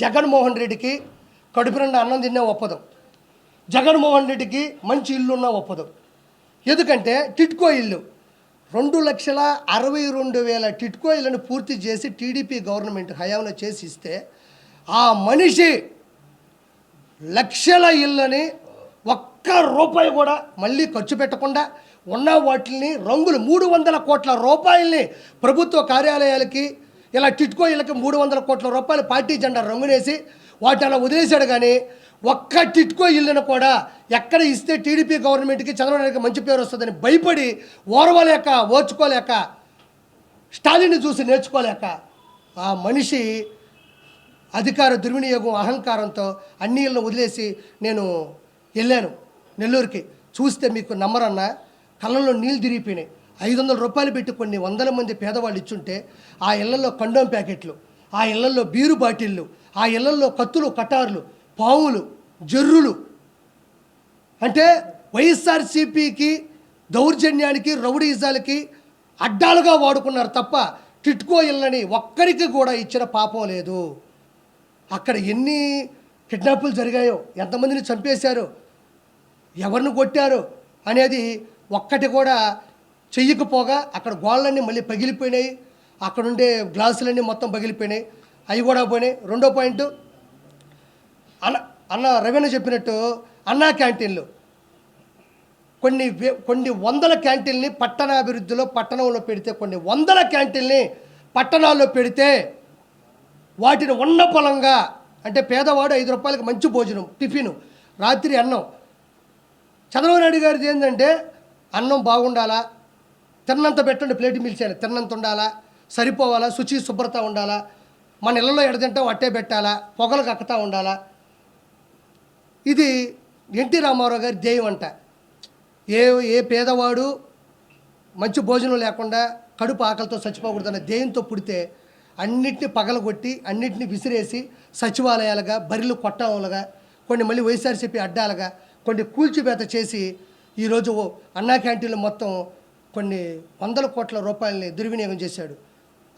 జగన్మోహన్ రెడ్డికి కడుపు నిండా అన్నం తిన్నా ఒప్పదు. జగన్మోహన్ రెడ్డికి మంచి ఇల్లున్నా ఒప్పదు. ఎందుకంటే టిట్కో ఇల్లు రెండు లక్షల అరవై రెండు వేల టిట్కో ఇళ్ళను పూర్తి చేసి టీడీపీ గవర్నమెంట్ హయాంలో చేసి ఇస్తే ఆ మనిషి లక్షల ఇళ్ళని ఒక్క రూపాయి కూడా మళ్ళీ ఖర్చు పెట్టకుండా ఉన్న వాటిని రంగులు మూడు వందల కోట్ల రూపాయల్ని ప్రభుత్వ కార్యాలయాలకి ఇలా టిట్కో ఇళ్ళకి మూడు వందల కోట్ల రూపాయలు పార్టీ జెండా రంగునేసి వాటి అలా వదిలేశాడు కానీ ఒక్క టిట్కో ఇల్లును కూడా ఎక్కడ ఇస్తే టీడీపీ గవర్నమెంట్కి చంద్రబాబు మంచి పేరు వస్తుందని భయపడి ఓర్వలేక ఓర్చుకోలేక స్టాలిన్ని చూసి నేర్చుకోలేక ఆ మనిషి అధికార దుర్వినియోగం అహంకారంతో అన్ని ఇళ్ళను వదిలేసి నేను వెళ్ళాను నెల్లూరుకి. చూస్తే మీకు నమ్మరన్న కళ్ళల్లో నీళ్ళు తిరిగిపోయినాయి. ఐదు వందల రూపాయలు పెట్టి కొన్ని వందల మంది పేదవాళ్ళు ఇచ్చుంటే ఆ ఇళ్ళలో కండోమ్ ప్యాకెట్లు ఆ ఇళ్ళలో బీరు బాటిళ్ళు ఆ ఇళ్ళలో కత్తులు కటార్లు పావులు జర్రులు. అంటే వైఎస్ఆర్సీపీకి దౌర్జన్యానికి రౌడీజాలకి అడ్డాలుగా వాడుకున్నారు తప్ప టిట్కో ఇళ్ళని ఒక్కరికి కూడా ఇచ్చిన పాపం లేదు. అక్కడ ఎన్ని కిడ్నాపులు జరిగాయో ఎంతమందిని చంపేశారు ఎవరిని కొట్టారు అనేది ఒక్కటి కూడా చెయ్యకపోగా అక్కడ గోళ్ళన్నీ మళ్ళీ పగిలిపోయినాయి. అక్కడుండే గ్లాసులన్నీ మొత్తం పగిలిపోయినాయి. అవి కూడా పోయినాయి. రెండో పాయింట్ అన్న అన్న రవీణ చెప్పినట్టు అన్నా క్యాంటీన్లు. కొన్ని వే- కొన్ని వందల క్యాంటీన్ని పట్టణాభివృద్ధిలో పట్టణంలో పెడితే కొన్ని వందల క్యాంటీన్ని పట్టణాల్లో పెడితే వాటిని ఉన్న పొలంగా అంటే పేదవాడు ఐదు రూపాయలకి మంచి భోజనం టిఫిన్ రాత్రి అన్నం. చంద్రబాబు నాయుడు గారిది ఏంటంటే అన్నం బాగుండాలా? తిన్నంత పెట్టండి ప్లేట్ మిల్చాను తిన్నంత ఉండాలా సరిపోవాలా శుచి శుభ్రత ఉండాలా మన ఇళ్ళలో ఎడ తింటాం అట్టే పెట్టాలా పొగలు కక్కుతా ఉండాలా. ఇది ఎన్టీ రామారావు గారి ధ్యేయం అంట. ఏ ఏ పేదవాడు మంచి భోజనం లేకుండా కడుపు ఆకలితో చచ్చిపోకూడదన్న ధ్యేయంతో పుడితే అన్నిటిని పగలగొట్టి అన్నిటిని విసిరేసి సచివాలయాలుగా బరిలు కొట్టాలుగా కొన్ని మళ్ళీ వైఎస్ఆర్సీపీ అడ్డాలుగా కొన్ని కూల్చిపేత చేసి ఈరోజు అన్నా క్యాంటీన్లు మొత్తం కొన్ని వందల కోట్ల రూపాయలని దుర్వినియోగం చేశాడు.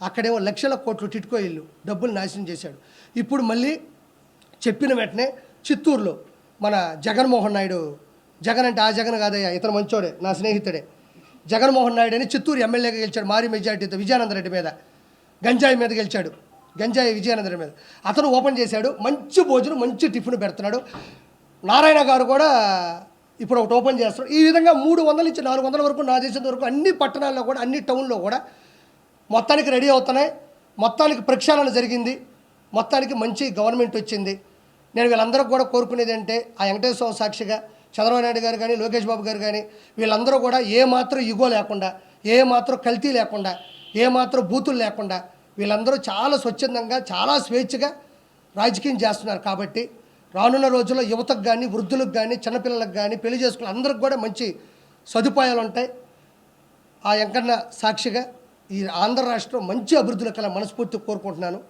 అక్కడేమో లక్షల కోట్లు టిట్కో ఇల్లు డబ్బులు నాశనం చేశాడు. ఇప్పుడు మళ్ళీ చెప్పిన వెంటనే చిత్తూరులో మన జగన్మోహన్ నాయుడు జగన్ అంటే ఆ జగన్ కాదయ్యా ఇతను మంచోడే నా స్నేహితుడే. జగన్మోహన్ నాయుడు అని చిత్తూరు ఎమ్మెల్యేగా గెలిచాడు మారి మెజార్టీతో విజయానందరెడ్డి మీద. గంజాయి మీద గెలిచాడు. గంజాయి విజయానందరెడ్డి మీద. అతను ఓపెన్ చేశాడు మంచి భోజనం మంచి టిఫిన్ పెడుతున్నాడు. నారాయణ గారు కూడా ఇప్పుడు ఒకటి ఓపెన్ చేస్తారు ఈ విధంగా మూడు వందల నుంచి నాలుగు వందల వరకు నా దేశం వరకు అన్ని పట్టణాల్లో కూడా అన్ని టౌన్లో కూడా మొత్తానికి రెడీ అవుతున్నాయి. మొత్తానికి ప్రక్షాళన జరిగింది. మొత్తానికి మంచి గవర్నమెంట్ వచ్చింది. నేను వీళ్ళందరూ కూడా కోరుకునేది అంటే ఆ వెంకటేశ్వర సాక్షిగా చంద్రబాబు నాయుడు గారు కానీ లోకేష్ బాబు గారు కానీ వీళ్ళందరూ కూడా ఏ మాత్రం ఇగో లేకుండా ఏ మాత్రం కల్తీ లేకుండా ఏ మాత్రం బూతులు లేకుండా వీళ్ళందరూ చాలా స్వచ్ఛందంగా చాలా స్వేచ్ఛగా రాజకీయం చేస్తున్నారు కాబట్టి రానున్న రోజుల్లో యువతకు కానీ వృద్ధులకు కానీ చిన్నపిల్లలకు కానీ పెళ్ళి చేసుకున్న అందరికి కూడా మంచి సదుపాయాలు ఉంటాయి. ఆ వెంకన్న సాక్షిగా ఈ ఆంధ్ర రాష్ట్రం మంచి అభివృద్ధిలో కల మనస్ఫూర్తి కోరుకుంటున్నాను.